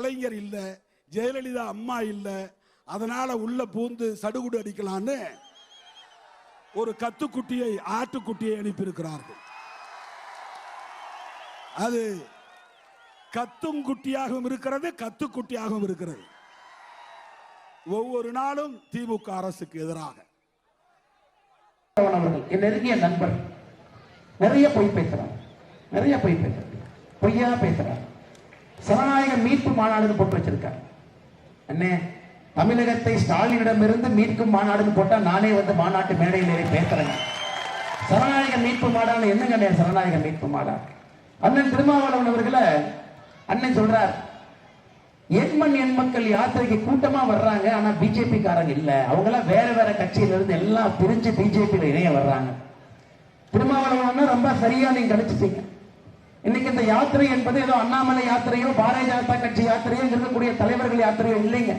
கலைஞர் இல்ல ஜெயலலிதா அம்மா இல்ல அதனால உள்ள பூந்து சடுகுடு அடிக்கலான்னு ஒரு கத்துக்குட்டியை ஆட்டுக்குட்டியை அனுப்பியிருக்கிறார்கள். அது கத்தும் குட்டியாகவும் இருக்கிறது கத்துக்குட்டியாகவும் இருக்கிறது. ஒவ்வொரு நாளும் திமுக அரசுக்கு எதிராக. என் நெருங்கிய நண்பர் நிறைய பொய் பேசுறான் நிறைய பொய் பேசுறான் பொய்யா பேசுறான் சனநாயக மீட்பு மாநாடுன்னு போட்டு வச்சிருக்கார். அண்ணே தமிழகத்தை ஸ்டாலினிடமிருந்து மீட்கும் மாநாடுன்னு போட்டா நானே வந்து மாநாட்டு மேடையில் ஏறி பேசுறேங்க. சனநாயக மீட்பு மாடான்னு என்னங்க அண்ணே சனநாயக மீட்பு மாநாடு? அண்ணன் திருமாவளவன் அவர்களை அண்ணன் சொல்றார் எண்மண் எண் மக்கள் யாத்திரைக்கு கூட்டமா வர்றாங்க ஆனா பிஜேபி காரங்க இல்ல. அவங்க எல்லாம் வேற வேற கட்சியில இருந்து எல்லாம் பிரிஞ்சு பிஜேபியில இணைய வர்றாங்க. திருமாவளவன் ரொம்ப சரியா நீங்க கணிச்சிட்டீங்க இன்னைக்கு இந்த யாத்திரை என்பது ஏதோ அண்ணாமலை யாத்திரையோ பாரதிய ஜனதா கட்சி யாத்திரையோ இருக்கக்கூடிய தலைவர்கள் யாத்திரையோ இல்லைங்க.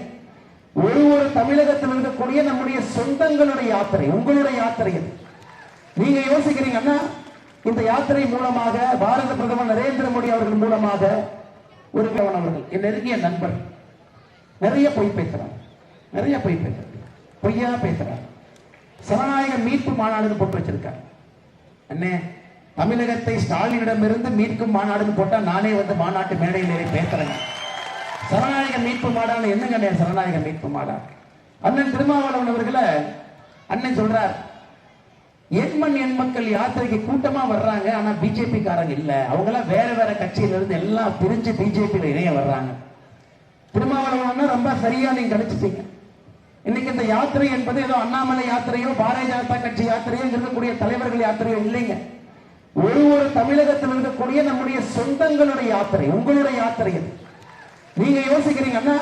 ஒரு ஒரு தமிழகத்தில் இருக்கக்கூடிய நம்முடைய சொந்தங்களுடைய யாத்திரை உங்களுடைய யாத்திரை இது. நீங்க யோசிக்கிறீங்க அண்ணா இந்த யாத்திரை மூலமாக பாரத பிரதமர் நரேந்திர மோடி அவர்கள் மூலமாக ஒரு அவர்கள் என் நெருங்கிய நண்பர் நிறைய பொய் பேசுறான் நிறைய பொய் பேசுறான் பொய்யா பேசுறான் சனநாயக மீட்பு மாநாடுன்னு போட்டு வச்சிருக்கார். அண்ணே தமிழகத்தை ஸ்டாலினிடமிருந்து மீட்கும் மாநாடுன்னு போட்டா நானே வந்து மாநாட்டு மேடையில் ஏறி பேசுறேங்க. சரணாயக மீட்பு மாடான்னு என்னங்க அண்ணே சனநாயக மீட்பு மாடா. அண்ணன் திருமாவளவன் அவர்களை அண்ணன் சொல்றார் எண்மண் எண் மக்கள் யாத்திரைக்கு கூட்டமா வர்றாங்க ஆனா பிஜேபி காரங்க இல்ல. அவங்களாம் வேற வேற கட்சியில இருந்து எல்லாம் பிரிஞ்சு பிஜேபியில இணைய வர்றாங்க. திருமாவளவன் ரொம்ப சரியா நீங்க கணிச்சிட்டீங்க. இன்னைக்கு இந்த யாத்திரை என்பது ஏதோ அண்ணாமலை யாத்திரையோ பாரதிய ஜனதா கட்சி யாத்திரையோ இருக்கக்கூடிய தலைவர்கள் யாத்திரையோ இல்லைங்க. ஒரு ஒரு தமிழகத்தில் இருக்கக்கூடிய நம்முடைய சொந்தங்களுடைய யாத்திரை உங்களுடைய யாத்திரை இது. நீங்க யோசிக்கிறீங்கன்னா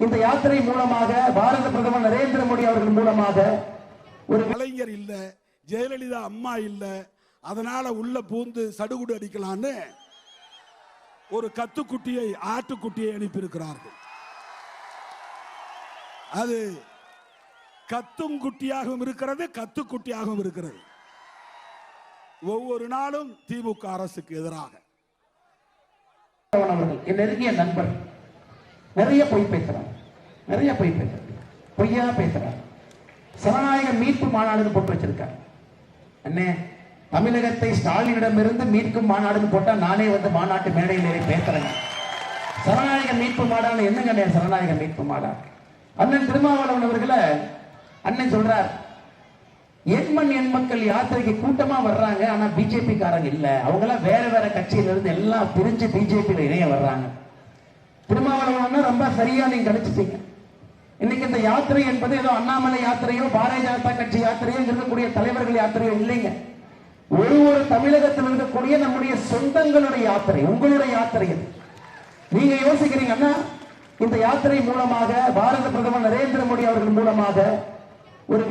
இந்த யாத்திரை மூலமாக பாரத பிரதமர் நரேந்திர மோடி அவர்கள் மூலமாக ஒரு கலைஞர் இல்ல ஜெயலலிதா அம்மா இல்ல அதனால உள்ள பூந்து சடுகுடு அடிக்கலான்னு ஒரு கத்துக்குட்டியை ஆட்டுக்குட்டியை அனுப்பியிருக்கிறார்கள். அது கத்தும் குட்டியாகவும் இருக்கிறது கத்துக்குட்டியாகவும் இருக்கிறது. ஒவ்வொரு நாளும் திமுக அரசுக்கு எதிராக. என் நெருங்கிய நண்பர் நிறைய பொய் பேசுறான் நிறைய பொய் பேசுறான் பொய்யா பேசுறான் சனநாயக மீட்பு மாநாடுன்னு போட்டு வச்சிருக்கார். அண்ணே தமிழகத்தை ஸ்டாலினிடமிருந்து மீட்கும் மாநாடுன்னு போட்டா நானே வந்து மாநாட்டு மேடையில் ஏறி பேசுறேங்க. சரணாயக மீட்பு மாநாடு என்னங்க சரணாயக மீட்பு மாடா அண்ணன் திருமாவளவன் அவர்களை அண்ணன் சொல்றார் எண்மண் எண் மக்கள் யாத்திரைக்கு கூட்டமா வர்றாங்க ஆனா பிஜேபி காரங்க இல்ல. அவங்க எல்லாம் வேற வேற கட்சியில இருந்து எல்லாம் பிரிஞ்சு பிஜேபியில இணைய வர்றாங்க. திருமாவளவன் ரொம்ப சரியா நீங்க கணிச்சிட்டீங்க இன்னைக்கு இந்த யாத்திரை என்பது ஏதோ அண்ணாமலை யாத்திரையோ பாரதிய ஜனதா கட்சி யாத்திரையோ இருக்கக்கூடிய தலைவர்கள் யாத்திரையோ இல்லைங்க. ஒரு ஒரு தமிழகத்தில் இருக்கக்கூடிய நம்முடைய சொந்தங்களுடைய யாத்திரை உங்களுடைய யாத்திரை நீங்க யோசிக்கிறீங்க அண்ணா இந்த யாத்திரை மூலமாக பாரத பிரதமர் நரேந்திர மோடி அவர்கள் மூலமாக